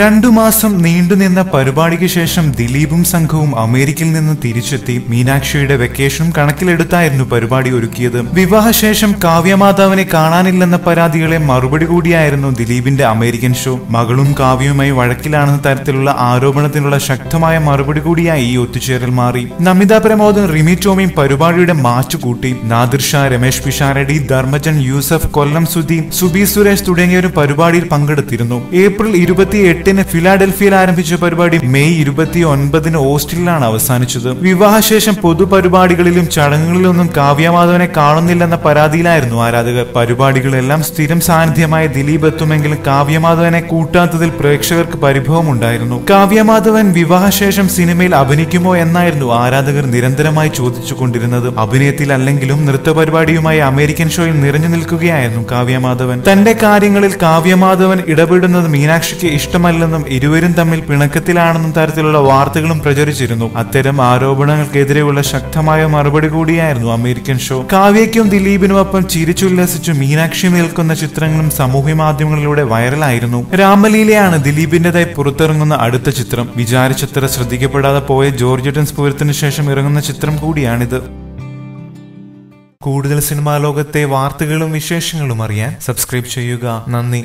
രണ്ടു മാസം നീണ്ടുനിന്ന പരിപാടിക്ക് ശേഷം ദിലീപും സംഘവും അമേരിക്കയിൽ നിന്ന് തിരിച്ചെത്തി മീനാക്ഷിയുടെ വെക്കേഷനും കണക്കിലെടുത്തായിരുന്നു പരിപാടി ഒരുക്കിയത്. വിവാഹശേഷം കാവ്യമാതാവിനെ കാണാനില്ലെന്ന പരാതികളെ മറുപടി കൂടിയായിരുന്നു ദിലീപിന്റെ അമേരിക്കൻ ഷോ. മകളും കാവ്യവുമായി വഴക്കിലാണെന്ന തരത്തിലുള്ള ആരോപണത്തിനുള്ള ശക്തമായ മറുപടി കൂടിയായി ഈ ഒത്തുചേരൽ മാറി. നമിത പ്രമോദും റിമി ടോമിയും പരിപാടിയുടെ മാച്ചു കൂട്ടി. നാദിർ രമേഷ് പിഷാരടി ധർമ്മജൻ യൂസഫ് കൊല്ലം സുധി സുബി സുരേഷ് തുടങ്ങിയവരും പരിപാടിയിൽ പങ്കെടുത്തിരുന്നു. ഏപ്രിൽ ഇരുപത്തി എട്ടിന് ഫിലാഡൽഫിയയിൽ ആരംഭിച്ച പരിപാടി മെയ് ഇരുപത്തി ഒൻപതിന് ഓസ്റ്റിലാണ് അവസാനിച്ചത്. വിവാഹശേഷം പൊതുപരിപാടികളിലും ചടങ്ങുകളിലൊന്നും കാവ്യമാധവനെ കാണുന്നില്ലെന്ന പരാതിയിലായിരുന്നു ആരാധകർ. പരിപാടികളെല്ലാം സ്ഥിരം സാന്നിധ്യമായ ദിലീപ് എത്തുമെങ്കിലും കാവ്യമാധവനെ കൂട്ടാത്തതിൽ പ്രേക്ഷകർക്ക് പരിഭവമുണ്ടായിരുന്നു. കാവ്യമാധവൻ വിവാഹശേഷം സിനിമയിൽ അഭിനയിക്കുമോ എന്നായിരുന്നു ആരാധകർ നിരന്തരമായി ചോദിച്ചുകൊണ്ടിരുന്നത്. അഭിനയത്തിൽ അല്ലെങ്കിലും നൃത്തപരിപാടിയുമായി അമേരിക്കൻ ഷോയിൽ നിറഞ്ഞു നിൽക്കുകയായിരുന്നു കാവ്യമാധവൻ തന്റെ കാര്യങ്ങളിൽ കാവ്യമാധവൻ ഇടപെടുന്നത് മീനാക്ഷിക്ക് ഇഷ്ടമല്ലെന്നും ഇരുവരും തമ്മിൽ പിണക്കത്തിലാണെന്നും തരത്തിലുള്ള വാർത്തകളും പ്രചരിച്ചിരുന്നു. അത്തരം ആരോപണങ്ങൾക്കെതിരെയുള്ള ശക്തമായ മറുപടി കൂടിയായിരുന്നു അമേരിക്കൻ ഷോ. കാവ്യയ്ക്കും ദിലീപിനുമൊപ്പം ചിരിച്ചുല്ലസിച്ചു മീനാക്ഷി നിൽക്കുന്ന ചിത്രങ്ങളും സാമൂഹ്യ മാധ്യമങ്ങളിലൂടെ വൈറലായിരുന്നു. രാമലീലയാണ് ദിലീപിന്റേതായി പുറത്തിറങ്ങുന്ന അടുത്ത ചിത്രം. വിചാരിച്ചത്ര ശ്രദ്ധിക്കപ്പെടാതെ പോയ ജോർജ് പൂരത്തിന് ശേഷം ഇറങ്ങുന്ന ചിത്രം കൂടിയാണിത്. കൂടുതൽ സിനിമാ ലോകത്തെ വാർത്തകളും വിശേഷങ്ങളും അറിയാൻ സബ്സ്ക്രൈബ് ചെയ്യുക. നന്ദി.